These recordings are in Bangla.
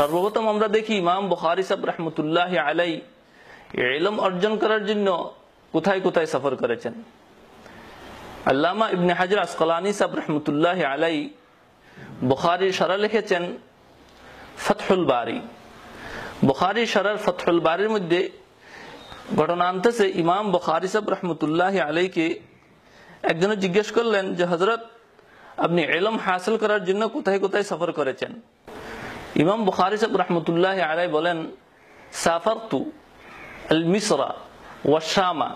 সর্বপ্রথম আমরা দেখি ইমাম বুখারি সাহেব রহমতুল্লাহ আলাই এলম অর্জন করার জন্য কোথায় কোথায় সফর করেছেন? আল্লামা ইবনে হাজর আসকলানি সাহেব রহমতুল্লাহ আলাই বুখারি সারা লিখেছেন, ফতহুল বারি। বুখারি সারার ফতহুল বারির মধ্যে ঘটনা আনতেছে, ইমাম বুখারি সাহেব রহমতুল্লাহ আলাইকে একজনে জিজ্ঞেস করলেন যে হজরত আপনি এলম হাসিল করার জন্য কোথায় কোথায় সফর করেছেন? ইমাম বুখারি সাহেব রহমতুল্লাহ আলাই বলেন সাফার তু আল মিসরা ওয়াশামা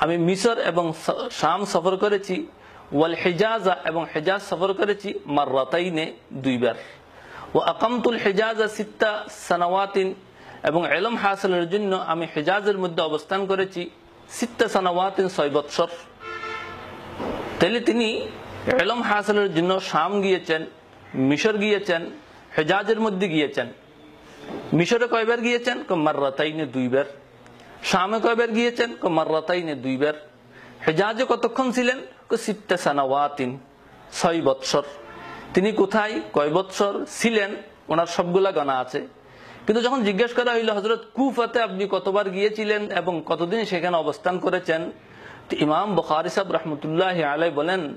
আমি মিসর এবং শাম সফর করেছি, ওয়াল হেজাজা এবং হেজাজ সফর করেছি মাররাতাইনে দুইবার। ও আকামতুল হেজাজা সিত্তা সানাওয়াতিন। এবং এলম হাসিলের জন্য আমি হেজাজের মধ্যে অবস্থান করেছি সিত্তা সানাওয়াতিন ছয় বৎসর। তাহলে তিনি এলম হাসিলের জন্য শাম গিয়েছেন মিশর গিয়েছেন হেজাজের মধ্যে গিয়েছেন। মিশরে কয়বার গিয়েছেন? মাররাতাইনে দুইবার। শামে কয়বার গিয়েছেন? মাররাতাইনে দুইবার। হেজাজে কতক্ষণ ছিলেন? সিত্তা ছয় বৎসর। তিনি কোথায়? কয় বৎসর? ছিলেন। ওনার সবগুলা গণা আছে। কিন্তু যখন জিজ্ঞেস করা হইল হজরত কুফাতে আপনি কতবার গিয়েছিলেন এবং কতদিন সেখানে অবস্থান করেছেন? ইমাম বখারি সাহেব রহমতুল্লাহ আলাই বলেন,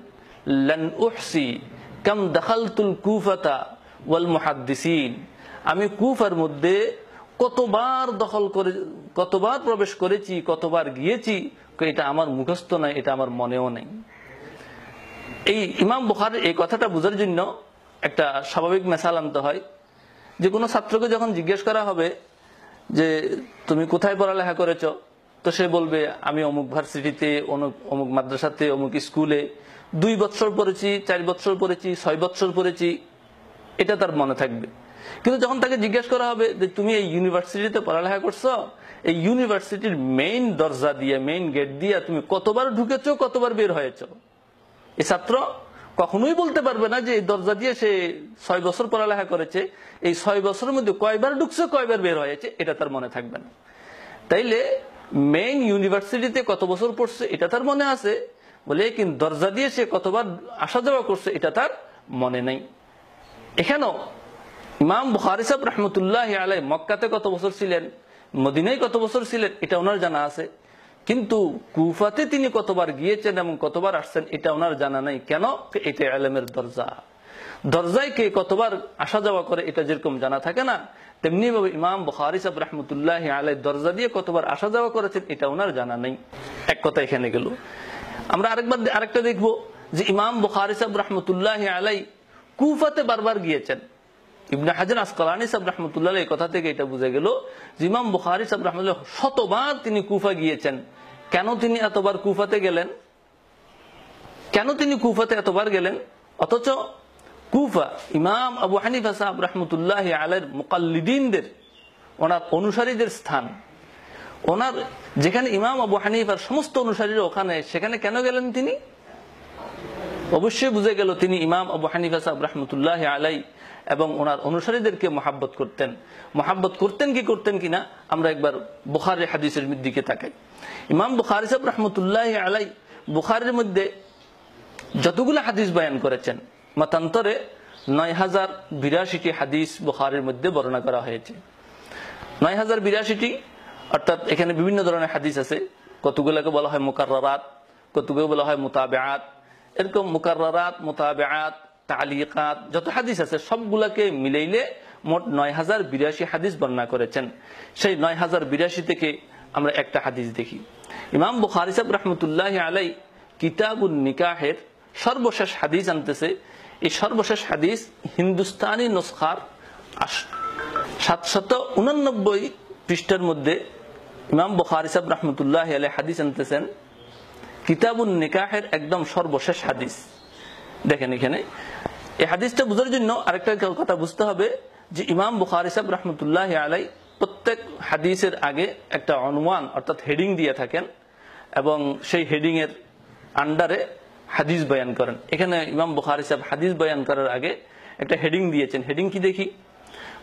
লন উহসি কাম দখালতুল কুফাতা ওয়াল মুহাদ্দিসিন আমি কুফার মধ্যে কতবার দখল করে, কতবার প্রবেশ করেছি, কতবার গিয়েছি, এটা আমার মুখস্থ নয় এটা আমার মনেও নেই। এই ইমাম বুখার এই কথাটা বোঝার জন্য একটা স্বাভাবিক মেশাল আনতে হয়। যে কোনো ছাত্রকে যখন জিজ্ঞেস করা হবে যে, তুমি কোথায় পড়ালেখা করেছ? তো সে বলবে, আমি অমুক ভার্সিটিতে, অমুক মাদ্রাসাতে, অমুক স্কুলে দুই বছর পড়েছি, চার বছর পড়েছি, ছয় বছর পড়েছি। এটা তার মনে থাকবে। কিন্তু যখন তাকে জিজ্ঞেস করা হবে যে, তুমি এই ইউনিভার্সিটিতে পড়ালেখা করছ? এই ইউনিভার্সিটির মেইন দরজা দিয়ে মেইন গেট দিয়ে তুমি কতবার ঢুকেছো, কতবার বের হয়েছ? এই ছাত্র কখনোই বলতে পারবে না যে, এই দরজা দিয়ে সে ছয় বছর পড়ালেখা করেছে, এই ছয় বছরের মধ্যে কয়বার ঢুকছে, কয়বার বের হয়েছে? এটা তার মনে থাকবে না। তাইলে মেইন ইউনিভার্সিটিতে কত বছর পড়ছে, এটা তার মনে আছে। বলে কিন্তু দরজা দিয়ে সে কতবার আসা যাওয়া করছে, এটা তার মনে নেই। এখানেও ইমাম বুখারি সাহেব রহমতুল্লাহ আলাই মক্কাতে কত বছর ছিলেন, মদিনায় কত বছর ছিলেন, এটা ওনার জানা আছে। কিন্তু কুফাতে তিনি কতবার গিয়েছেন এবং কতবার আসছেন, এটা ওনার জানা নাই। কেন? এটা আলমের দরজা। দরজায় কে কতবার আসা যাওয়া করে, এটা যেরকম জানা থাকে না, তেমনি ভাবে ইমাম বুখারি সাহেব রহমতুল্লাহ আলাই দরজা দিয়ে কতবার আসা যাওয়া করেছেন, এটা ওনার জানা নেই। এক কথা এখানে গেল। আমরা আরেকবার আরেকটা দেখব যে ইমাম বুখারি সাহেব রহমতুল্লাহ আলাই কুফাতে বারবার গিয়েছেন। ইবনে হাজার আসকালানি সাহেব রহমতুল্লাহ এই কথা থেকে এটা বুঝে গেল যে ইমাম বুখারি সাহেব রহমতুল্লাহ শতবার তিনি কুফা গিয়েছেন। কেন তিনি এতবার কুফাতে গেলেন? কেন তিনি কুফাতে এতবার গেলেন? অথচ কুফা ইমাম আবু হানিফা সাহেব রহমতুল্লাহ আলের মুকাল্লিদিনদের, ওনার অনুসারীদের স্থান। ওনার যেখানে ইমাম আবু হানিফার সমস্ত অনুসারীরা ওখানে, সেখানে কেন গেলেন তিনি? অবশ্যই বুঝে গেল তিনি ইমাম আবু হানিফা সাহেব রহমতুল্লাহ আলাই এবং ওনার অনুসারীদেরকে মহাব্বত করতেন। মহাব্বত করতেন কি করতেন কিনা আমরা একবার বুখারের হাদিসের দিকে তাকাই। ইমাম বুখারি সাহেব রহমতুল্লাহ আলাই বুখারের মধ্যে যতগুলো হাদিস বয়ান করেছেন, মতান্তরে নয় হাজার বিরাশিটি হাদিস বুখারের মধ্যে বর্ণনা করা হয়েছে। নয় হাজার বিরাশিটি, অর্থাৎ এখানে বিভিন্ন ধরনের হাদিস আছে। কতগুলোকে বলা হয় মুকাররাত কতগুলো বলা হয় মুতাবেআত এরকম মুকাররাত মুতাবেআত, তালিকাত, যত হাদিস আছে, সবগুলাকে মিলাইলে মোট নয় হাজার বিরাশি হাদিস বর্ণনা করেছেন। সেই নয় হাজার বিরাশি থেকে আমরা একটা হাদিস দেখি। ইমাম বুখারি সাহেব রহমতুল্লাহ আলাই কিতাবুল নিকাহের সর্বশেষ হাদিস আনতেছে। এই সর্বশেষ হাদিস হিন্দুস্তানি নস্কার সাতশত উনানব্বই পৃষ্ঠার মধ্যে ইমাম বুখারি সাহেব রহমতুল্লাহ আলাই হাদিস আনতেছেন। কিতাবুল নিকাহের একদম সর্বশেষ হাদিস। দেখেন এখানে। এই হাদিসটা বোঝার জন্য আরেকটা কথা বুঝতে হবে যে ইমাম বুখারি সাহেব রহমতুল্লাহ আলাই প্রত্যেক হাদিসের আগে একটা অনুমান অর্থাৎ হেডিং দিয়ে থাকেন এবং সেই হেডিং এর আন্ডারে হাদিস বয়ান করেন। এখানে ইমাম বুখারি সাহেব হাদিস বয়ান করার আগে একটা হেডিং দিয়েছেন। হেডিং কি দেখি?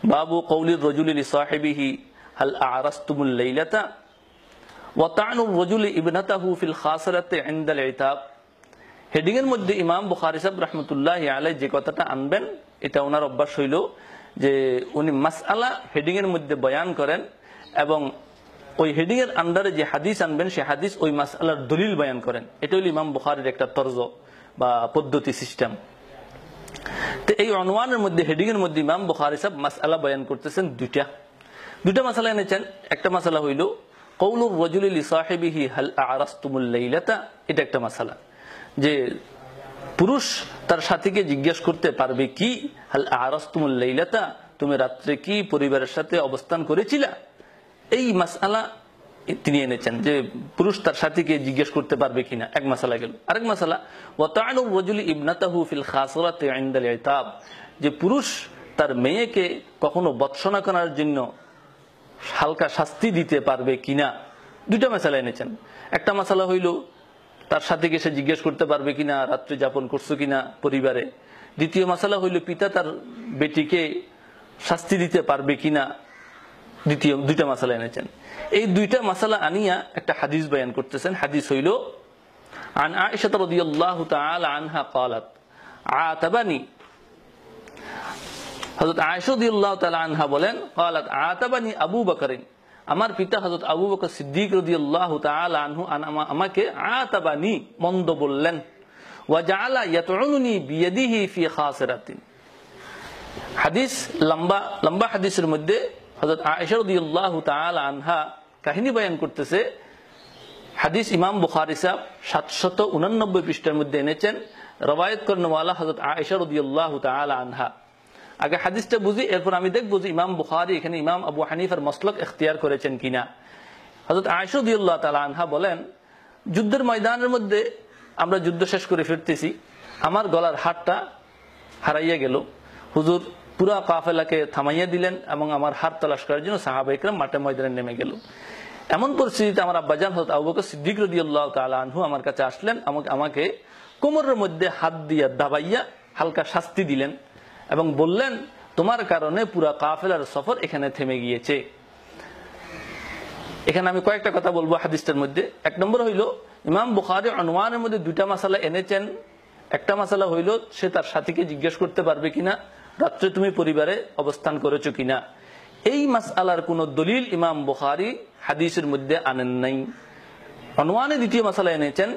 বাবু কৌলির রজুলিল সাহেবিহি, হাল আরাস্তুমুল লাইলাতা? মধ্যে ইমাম যে কথাটা আনবেন, এটা ওনার অভ্যাস হইল যে উনি মাসআলা মধ্যে বয়ান করেন এবং ওই হেডিং এর আন্ডারে যে হাদিস আনবেন সে হাদিস ওই মাসআলার দলিল বয়ান করেন। এটা হল ইমাম বুখারির একটা তর্জ বা পদ্ধতি সিস্টেম তো এই অনওয়ানের মধ্যে হেডিং এর মধ্যে ইমাম বুখারি সাহেব মাসআলা বয়ান করতেছেন দুইটা। দুইটা মাসালা এনেছেন। একটা মাসালা হইল কৌলুর রজুল সাহেবিহি, হাল আরাস্তুমুল লাইলাতা? এটা একটা মাসালা। যে পুরুষ তার সাথীকে জিজ্ঞেস করতে পারবে কি, হাল আরাস্তুমুল লাইলাতা? তুমি রাত্রে কি পরিবারের সাথে অবস্থান করেছিলা? এই মাসালা তিনি এনেছেন যে পুরুষ তার সাথীকে জিজ্ঞেস করতে পারবে কিনা। এক মাসালা গেল। আরেক মাসালা ওয়াতানুর রজুল ইবনাতাহু ফিল খাসরাতে ইনদাল ইতাব? যে পুরুষ তার মেয়েকে কখনো বৎসনা করার জন্য হালকা শাস্তি দিতে পারবে কিনা দুইটা মশালা এনেছেন একটা মশালা হইল তার সাথে সে জিজ্ঞেস করতে পারবে কিনা রাত্রি যাপন করছো কিনা পরিবারে দ্বিতীয় মশালা হইল পিতা তার বেটিকে শাস্তি দিতে পারবে কিনা দ্বিতীয় দুইটা মশালা এনেছেন এই দুইটা মশালা আনিয়া একটা হাদিস বয়ান করতেছেন হাদিস হইল عن عائشة رضي الله تعالى عنها قالت عاتبني হজরত আয়সুদ্দিল্লাহ তালা আনহা বলেন, কালাত আতাবানি আবু বকরিন। আমার পিতা হজরত আবু বকর সিদ্দিক রদিয়াল্লাহ তাআলা আনহু আমাকে আতাবানি মন্দ বললেন। ওয়া জাআলা ইয়াতউনুনি বিয়াদিহি ফি খাসিরাতিন। হাদিস লম্বা লম্বা হাদিসের মধ্যে হযরত আয়েশা রাদিয়াল্লাহু তাআলা আনহা কাহিনী বয়ান করতেছে। হাদিস ইমাম বুখারী সাহেব 789 পৃষ্ঠার মধ্যে এনেছেন। রবায়াত করনেওয়ালা হযরত আয়েশা রাদিয়াল্লাহু তাআলা আনহা। আগে হাদিসটা বুঝি, এরপর আমি দেখব যে ইমাম বুখারি এখানে ইমাম আবু হানিফার মসলক এখতিয়ার করেছেন কিনা। হজরত আয়সুদ্দিল্লাহ তালা আনহা বলেন, যুদ্ধের ময়দানের মধ্যে আমরা যুদ্ধ শেষ করে ফিরতেছি। আমার গলার হাটটা হারাইয়া গেল। হুজুর পুরা কাফেলাকে থামাইয়া দিলেন এবং আমার হাত তলাশ করার জন্য সাহাবাইকরাম মাঠে ময়দানে নেমে গেল। এমন পরিস্থিতিতে আমার আব্বাজান হজরত আবু সিদ্দিক রদিয়াল্লাহ তালা আনহু আমার কাছে আসলেন আমাকে কোমরের মধ্যে হাত দিয়া দাবাইয়া হালকা শাস্তি দিলেন। এবং বললেন, তোমার কারণে পুরা কাফেলার সফর এখানে থেমে গিয়েছে। এখানে আমি কয়েকটা কথা বলব হাদিসটার মধ্যে। এক নম্বর হইল, ইমাম বুখারি অনুমানের মধ্যে দুইটা মশালা এনেছেন। একটা মশালা হইল, সে তার সাথীকে জিজ্ঞেস করতে পারবে কিনা, রাত্রে তুমি পরিবারে অবস্থান করেছ কিনা? এই মাসালার কোন দলিল ইমাম বুখারি হাদিসের মধ্যে আনেন নাই। অনুমানে দ্বিতীয় মাসালা এনেছেন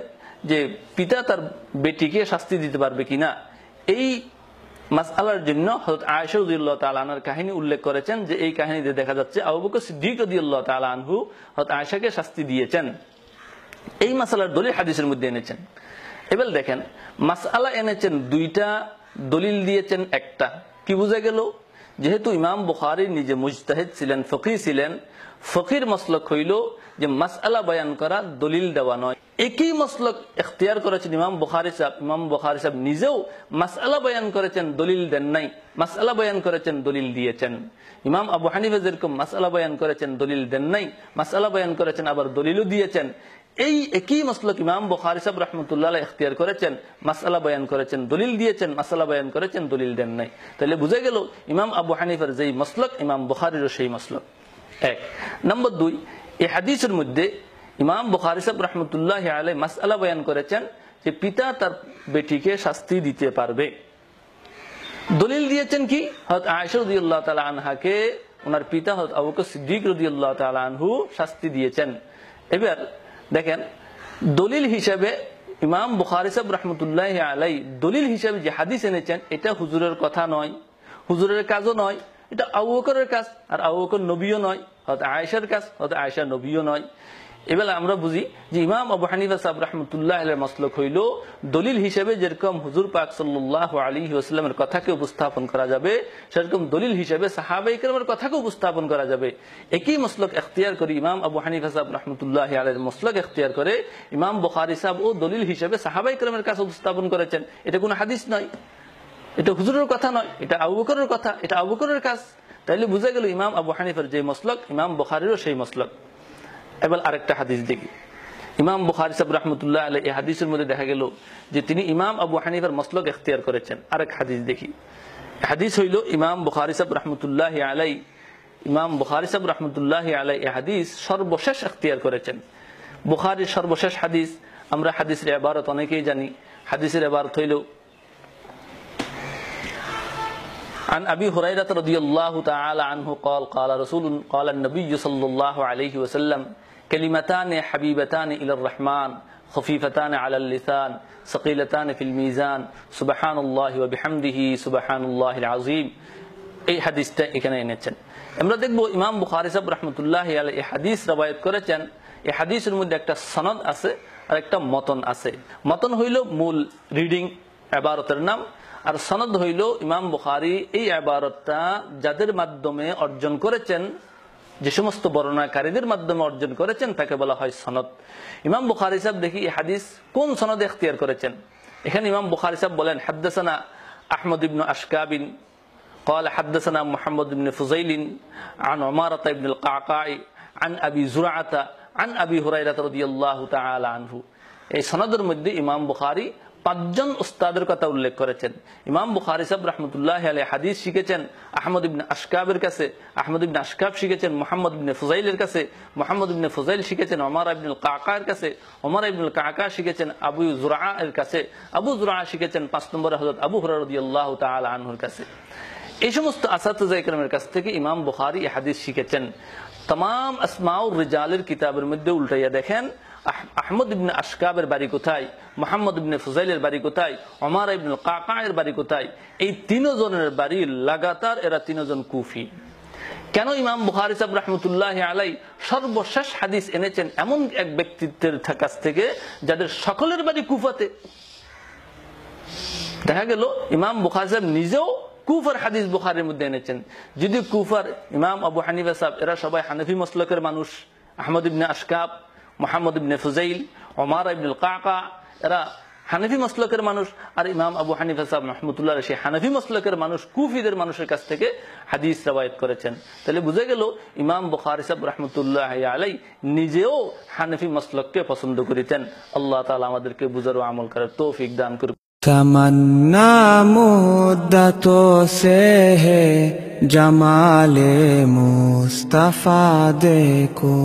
যে, পিতা তার বেটিকে শাস্তি দিতে পারবে কিনা? এই মাসআলার জন্য হজরত তাআলা আনহার কাহিনী উল্লেখ করেছেন যে এই কাহিনীতে দেখা যাচ্ছে আবু বকর সিদ্দিক আনহু হযরত আয়েশাকে শাস্তি দিয়েছেন। এই মাসআলার দলিল হাদিসের মধ্যে এনেছেন। এবার দেখেন, মাসআলা এনেছেন দুইটা, দলিল দিয়েছেন একটা। কি বুঝা গেল? যেহেতু ইমাম বুখারী নিজে মুজতাহিদ ছিলেন ফকি ছিলেন, ফকির মসলক হইল যে মাসআলা বয়ান করা দলিল দেওয়া নয়। একই মসলক এখতিয়ার করেছেন ইমাম বুখারি সাহেব। ইমাম বুখারি সাহেব নিজেও মাসআলা বয়ান করেছেন, দলিল দেন নাই। মাসআলা বয়ান করেছেন, দলিল দিয়েছেন। ইমাম আবু হানিফা যেরকম মাসআলা বয়ান করেছেন, দলিল দেন নাই। মাসআলা বয়ান করেছেন, আবার দলিলও দিয়েছেন। এই একই মসলক ইমাম বুখারি সাহেব রহমতুল্লাহ এখতিয়ার করেছেন, মাসআলা বয়ান করেছেন, দলিল দিয়েছেন, মাসআলা বয়ান করেছেন, দলিল দেন নাই। তাহলে বুঝে গেল ইমাম আবু হানিফার যেই মসলক, ইমাম বুখারিরও সেই মসলক। এক। নম্বর দুই, এই হাদিসের মধ্যে ইমাম বুখারি সাহেব রহমতুল্লাহ আলাই মাসআলা বয়ান করেছেন যে পিতা তার বেটিকে শাস্তি দিতে পারবে। দলিল দিয়েছেন কি? হত আয়সা রদিউল্লাহ তালা আনহাকে, ওনার পিতা হত আবুক সিদ্দিক রদিউল্লাহ তালা আনহু শাস্তি দিয়েছেন। এবার দেখেন, দলিল হিসেবে ইমাম বুখারি সাহেব রহমতুল্লাহ আলাই দলিল হিসেবে যে হাদিস এনেছেন, এটা হুজুরের কথা নয়, হুজুরের কাজও নয়, এটা আবু বকরের কাজ, আর আবু বকর নবীও নয় হয়তো আয়েশার কাজ হয়তো আয়েশা নবীও নয়। এবার আমরা বুঝি যে ইমাম আবু হানিফা সাহেব রহমতুল্লাহ মসলক হইল দলিল হিসেবে যেরকম হুজুর পাক সাল্লাহ আলী আসলামের কথাকে উপস্থাপন করা যাবে, সেরকম দলিল হিসেবে সাহাবাইকরমের কথাকে উপস্থাপন করা যাবে। একই মসলক এখতিয়ার করে ইমাম আবু হানিফা সাহেব রহমতুল্লাহ আলের মসলক এখতিয়ার করে ইমাম বখারি সাহেব ও দলিল হিসেবে সাহাবাইকরমের কাছে উপস্থাপন করেছেন। এটা কোনো হাদিস নয়। এটা হুজুরের কথা নয়। এটা আবু বকরের কথা। এটা আবু বকরের কাজ। তাইলে বুঝা গেল ইমাম আবু হানিফার যে মসলক, ইমাম বখারিরও সেই মসলক। এবার আরেকটা হাদিস দেখি। ইমাম বুখারি সাহেব রহমতুল্লাহ আলাই এই হাদিসের মধ্যে দেখা গেল যে তিনি ইমাম আবু হানিফার মসলক এখতিয়ার করেছেন। আরেক হাদিস দেখি। হাদিস হইল ইমাম বুখারি সাহেব রহমতুল্লাহ আলাই ইমাম বুখারি সাহেব রহমতুল্লাহ আলাই এই হাদিস সর্বশেষ এখতিয়ার করেছেন। বুখারির সর্বশেষ হাদিস, আমরা হাদিসের এবারত অনেকেই জানি। হাদিসের এবারত হইল عن أبي هريرة رضي الله تعالى عنه قال قال رسول قال النبي صلى الله عليه وسلم كلمتان حبيبتان إلى الرحمن خفيفتان على اللسان ثقيلتان في الميزان سبحان الله وبحمده سبحان الله العظيم এই হাদিসটা এখানে এনেছেন আমরা দেখব ইমাম বুখারি সাহেব রহমতুল্লাহ এই হাদিস রবায়ত করেছেন এই হাদিসের মধ্যে একটা সনদ আছে আর একটা মতন আছে মতন হইল মূল রিডিং আবারতের নাম আর সনদ হইল ইমাম বুখারি এই আবারতটা যাদের মাধ্যমে অর্জন করেছেন যে সমস্ত বর্ণনাকারীদের মাধ্যমে অর্জন করেছেন তাকে বলা হয় সনদ ইমাম বুখারি সাহেব দেখি এই হাদিস কোন সনদ এখতিয়ার করেছেন এখানে ইমাম বুখারি সাহেব বলেন হাদ্দাসানা আহমদ ইবনু আশকাবিন قال حدثنا محمد بن فضيل عن عمارة بن القعقاع عن أبي زرعة عن أبي هريرة رضي الله تعالى عنه এই সনদের মধ্যে ইমাম বুখারি পাঁচজন উস্তাদের কথা উল্লেখ করেছেন। ইমাম বুখারি সাহেব রহমতুল্লাহ আলী হাদিস শিখেছেন, আহমদ ইবনে আশকাবের কাছে, আহমদ ইবনে আশকাব শিখেছেন, মোহাম্মদ ইবনে ফুজাইলের কাছে, মোহাম্মদ ইবনে ফুজাইল শিখেছেন, ওমর ইবনুল কাকার কাছে, ওমর ইবনুল কাকা শিখেছেন, আবু জুরা এর কাছে, আবু জুরা শিখেছেন পাঁচ নম্বরে হজরত আবু হরদিয়াল্লাহ আনহুর কাছে। এই সমস্ত আসাতের কাছ থেকে ইমাম বুখারি হাদিস শিখেছেন। তাম আসমাউর রিজালের কিতাবের মধ্যে উল্টাইয়া দেখেন আহমদ ইবনে আশকাবের বাড়ি কোথায়? মোহাম্মদ ইবনে ফুজাইলের বাড়ি কোথায়? অমার ইবনুল কাকায়ের বাড়ি কোথায়? এই তিনজনের বাড়ি লাগাতার এরা তিনজন কুফি। কেন ইমাম বুখারি সাহেব রহমতুল্লাহ আলাই সর্বশেষ হাদিস এনেছেন এমন এক ব্যক্তিত্বের কাছ থেকে যাদের সকলের বাড়ি কুফাতে? দেখা গেল ইমাম বুখারি সাহেব নিজেও কুফার হাদিস বুখারের মধ্যে এনেছেন। যদি কুফার ইমাম আবু হানিফা সাহেব, এরা সবাই হানফি মসলকের মানুষ, আহমদ ইবনে আশকাব মোহাম্মদ ইবনে ফুজাইল ওমার ইবনুল কাকা, এরা হানাফি মসলকের মানুষ, আর ইমাম আবু হানিফা সাহেব সেই হানাফি মসলকের মানুষ, কুফিদের মানুষের কাছ থেকে হাদিস রাবায়ত করেছেন। তাহলে বুঝে গেল, ইমাম বুখারি ইসাব রহমতুল্লাহ আলাই নিজেও হানফি মসলককে পছন্দ করিতেন আল্লাহ তালা আমাদেরকে বুঝার আমল করার তৌফিক দান করুন তমন্না মুদ্দত সে হে, জমালে মুস্তফা দেখো।